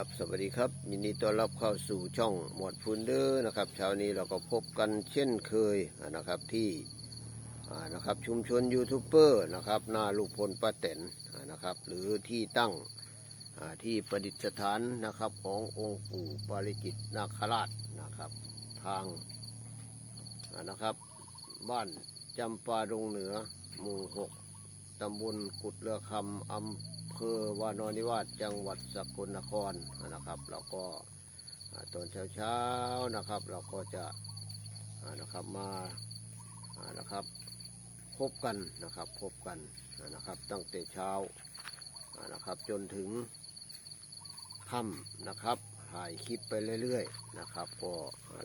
ครับสวัสดีครับ ยินดีต้อนรับเข้าสู่ช่องหมวดฟูนเดอร์นะครับเช้านี้เราก็พบกันเช่นเคยนะครับที่นะครับชุมชนยูทูบเบอร์นะครับหน้าลูกพลป้าแตนนะครับหรือที่ตั้งที่ประดิษฐานนะครับขององค์ปู่ปาริจิตนาคราชนะครับทางนะครับบ้านจำปาดงเหนือหมู่หกตำบลกุดเรือคำอำอำ เภอวานอนิวาสจังหวัดสกลนครนะครับแล้วก็อ่าตอนเช้าๆนะครับ เราก็จะนะครับมานะครับ พบกันนะครับพบกันนะครับตั้งแต่เช้านะครับจนถึงค่ำนะครับถ่ายคลิปไปเรื่อยๆนะครับ ก็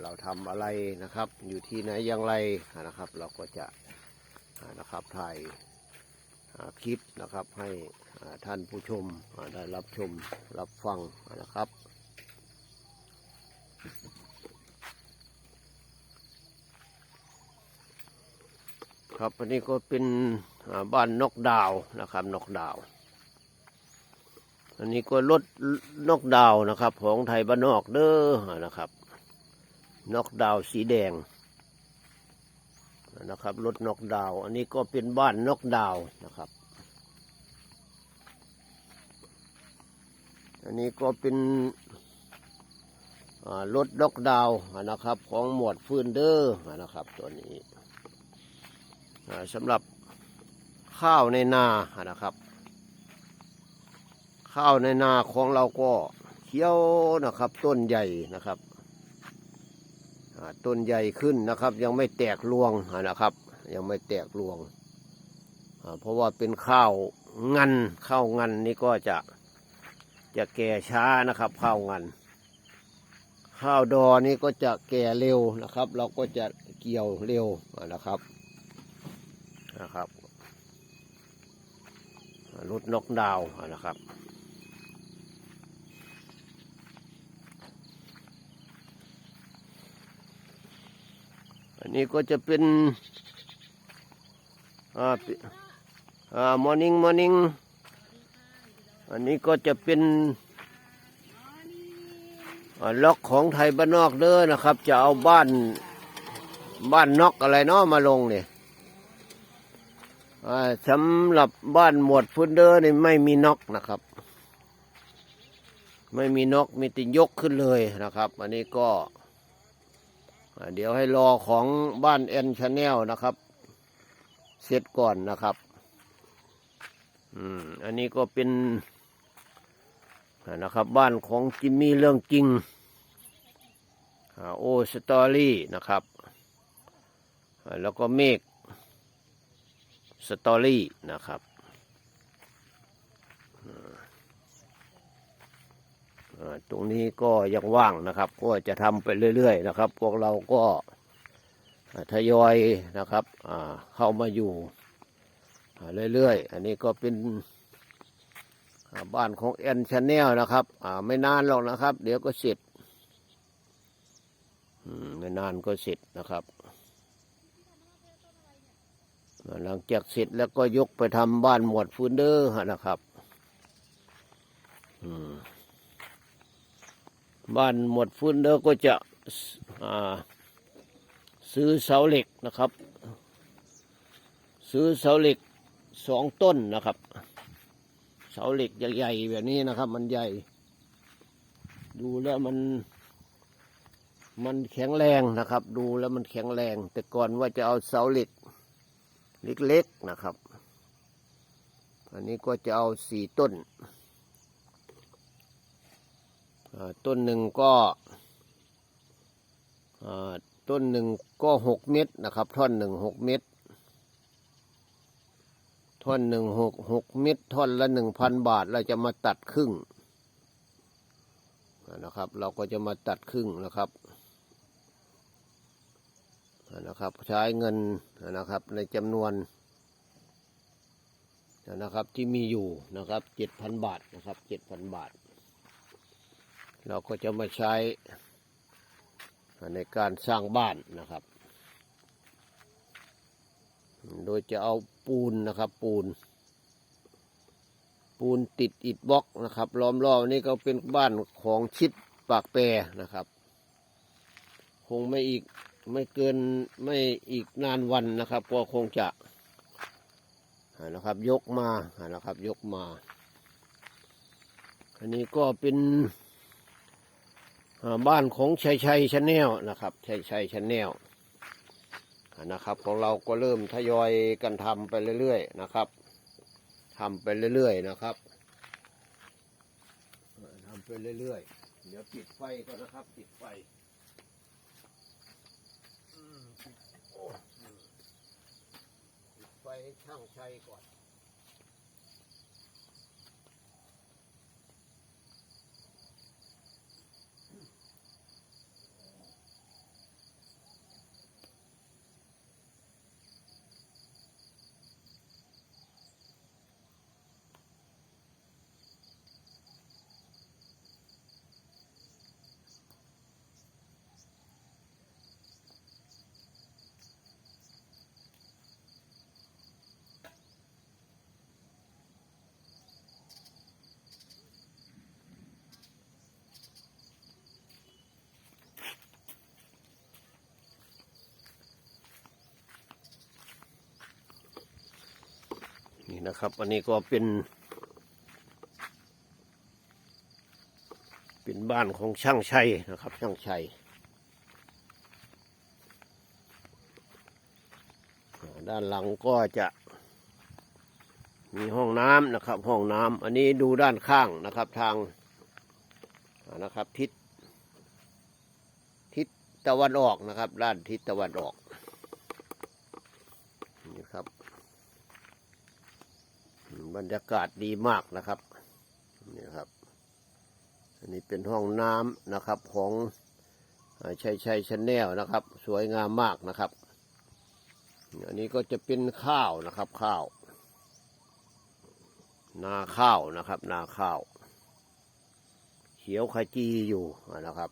เราทำอะไรนะครับ อยู่ที่ไหนอย่างไรนะครับ เราก็จะนะครับถ่ายคลิปนะครับให้ ท่านผู้ชมได้รับชมรับฟังนะครับ ครับอันนี้ก็เป็นบ้านนกดาวนะครับนกดาว อันนี้ก็รถนกดาวนะครับ ของไทยบ้านนอกเด้อนะครับนกดาวสีแดงนะครับรถนกดาว อันนี้ก็เป็นบ้านนกดาวนะครับ อันนี้ก็เป็นอ่ารถนกดาวนะครับ ของหมวดฟืนเดอร์นะครับ ตัวนี้สำหรับข้าวในนานะครับ ข้าวในนาของเราก็เขียวนะครับ ต้นใหญ่นะครับต้นใหญ่ขึ้นนะครับ ยังไม่แตกรวงนะครับ ยังไม่แตกรวงเพราะว่าเป็นข้าวงันข้าวงันนี่ก็จะ จะแก่ช้านะครับข้าวงันข้าวดอนี่ก็จะแก่เร็วนะครับ เราก็จะเกี่ยวเร็วนะครับนะครับอ่ารถนกดาวนะครับอันนี้ก็จะเป็นอ่าอ่ามอร์นิ่งมอร์นิ่ง อันนี้ก็จะเป็นล็อกของไทยบ้านนอกเด้อนะครับ จะเอาบ้านบ้านนอกอะไรเนาะมาลงเนี่ยสำหรับบ้านหมวดฟุนเดอร์นี่ไม่มีนอกนะครับ ไม่มีนกมีติยกขึ้นเลยนะครับ อันนี้ก็ เดี๋ยวให้รอของบ้านแอนชาแนลนะครับ เสร็จก่อนนะครับ อืม อันนี้ก็เป็น นะครับ บ้านของจิมมี่เรื่องจริงโอสตอรี่นะครับ แล้วก็เมฆสตอรี่นะครับตรงนี้ก็ยังว่างนะครับ ก็จะทำไปเรื่อยๆนะครับ พวกเราก็ทยอยนะครับเข้ามาอยู่เรื่อยๆ อันนี้ก็เป็น บ้านของแอนชาแนลนะครับ อ่า ไม่นานหรอกนะครับ เดี๋ยวก็เสร็จอืมไม่นานก็เสร็จนะครับหลังจากเสร็จแล้วก็ยกไปทำบ้านหมวดฟูนเดอร์นะครับอืมบ้านหมวดฟื้นเดอร์ก็จะอ่าซื้อเสาเหล็กนะครับ ซื้อเสาเหล็กสองต้นนะครับ เสาเหล็กใหญ่ๆแบบนี้นะครับ มันใหญ่ ดูแล้วมัน มันแข็งแรงนะครับ ดูแล้วมันแข็งแรง แต่ก่อนว่าจะเอาเสาเหล็ก เล็กๆนะครับ อันนี้ก็จะเอาสี่ต้นต้นหนึ่งก็ต้นหนึ่งก็หกเม็ดนะครับ ท่อนหนึ่งหกเม็ด ท่อนหนึ่งหกหกเม็ดท่อนละหนึ่งพันบาท เราจะมาตัดครึ่งนะครับ เราก็จะมาตัดครึ่งนะครับนะครับใช้เงินนะครับในจำนวนนะครับที่มีอยู่นะครับเจ็ดพันบาทนะครับเจ็ดพันบาท เราก็จะมาใช้ในการสร้างบ้านนะครับ โดยจะเอาปูนนะครับ ปูน ปูนติดอิฐบล็อกนะครับ ล้อมรอบนี่ก็เป็นบ้านของชิดปากแปรนะครับ คงไม่อีกไม่เกินไม่อีกนานวันนะครับก็คงจะนะครับ ยกมานะครับ ยกมา อันนี้ก็เป็นบ้านของชัยชัยชาแนลนะครับ ชัยชัยชาแนล นะครับ ของเราก็เริ่มทยอยกันทำไปเรื่อยๆนะครับทำไปเรื่อยๆนะครับ ทำทำไปเรื่อยๆ เดี๋ยวปิดไฟก่อนนะครับปิดไฟปิดโอ้อืมปิดไฟให้ช่างชัยก่อน นี่นะครับ อันนี้ก็เป็น เป็นบ้านของช่างชัยนะครับ ช่างชัยด้านหลังก็จะมีห้องน้ำนะครับ ห้องน้ำอันนี้ดูด้านข้างนะครับทางนะครับทิศทิศตะวันออกนะครับ ด้านทิศตะวันออกนี่ครับ บรรยากาศดีมากนะครับนี่ครับ อันนี้เป็นห้องน้ำนะครับของชัยชัยชแนลนะครับ สวยงามมากนะครับ อันนี้ก็จะเป็นข้าวนะครับข้าว นาข้าวนะครับ นาข้าว เขียวขจีอยู่นะครับ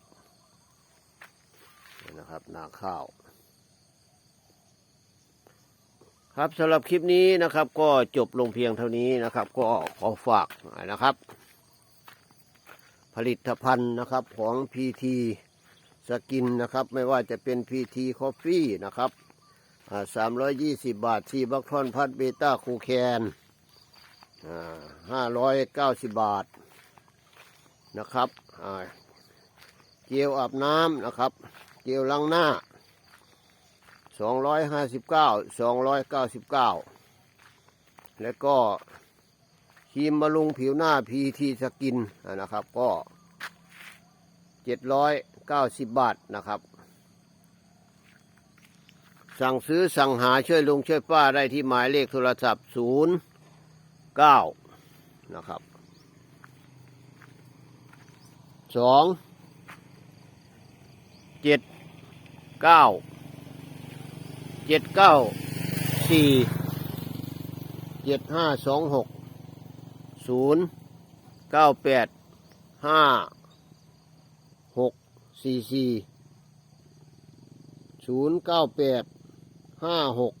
นะครับ นาข้าว ครับสำหรับคลิปนี้นะครับ ก็จบลงเพียงเท่านี้นะครับ ก็ขอฝากนะครับ ผลิตภัณฑ์นะครับของ PT สกินนะครับ ไม่ว่าจะเป็น PT Coffee นะครับสามร้อยยี่สิบบาทซีบัคทอนพัดเบต้าคูแคนห้าร้อยเก้าสิบบาทนะครับเจลอาบน้ำนะครับ เจลล้างหน้า สองร้อยห้าสิบเก้าสองร้อยเก้าสิบเก้าแล้วก็ครีมบำรุงผิวหน้าพีทีสกินนะครับ ก็เจ็ดร้อยเก้าสิบบาทนะครับ สั่งซื้อสั่งหาช่วยลุงช่วยป้าได้ที่หมายเลขโทรศัพท์ศูนย์เก้านะครับสองเจ็ดเก้า เจ็ดเก้าสี่เจ็ดห้าสองหกศูนย์เก้าแปดห้าหกสี่สี่ศูนย์เก้าแปดห้าหก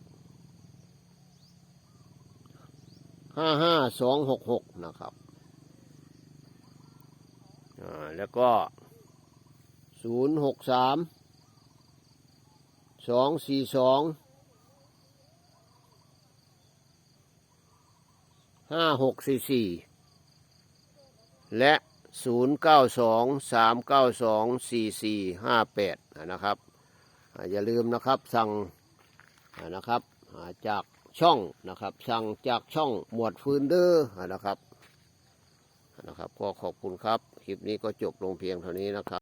ห้าห้าสองหกหกนะครับอ่าแล้วก็ศูนย์หกสาม สองสี่สองห้าหกสี่สี่และศูนย์เก้าสองสามเก้าสองสี่สี่ห้าแปดนะครับ อย่าลืมนะครับสั่งนะครับจากช่องนะครับ สั่งจากช่องหมวดฟืนเดอร์นะครับนะครับ ก็ขอบคุณครับ คลิปนี้ก็จบลงเพียงเท่านี้นะครับ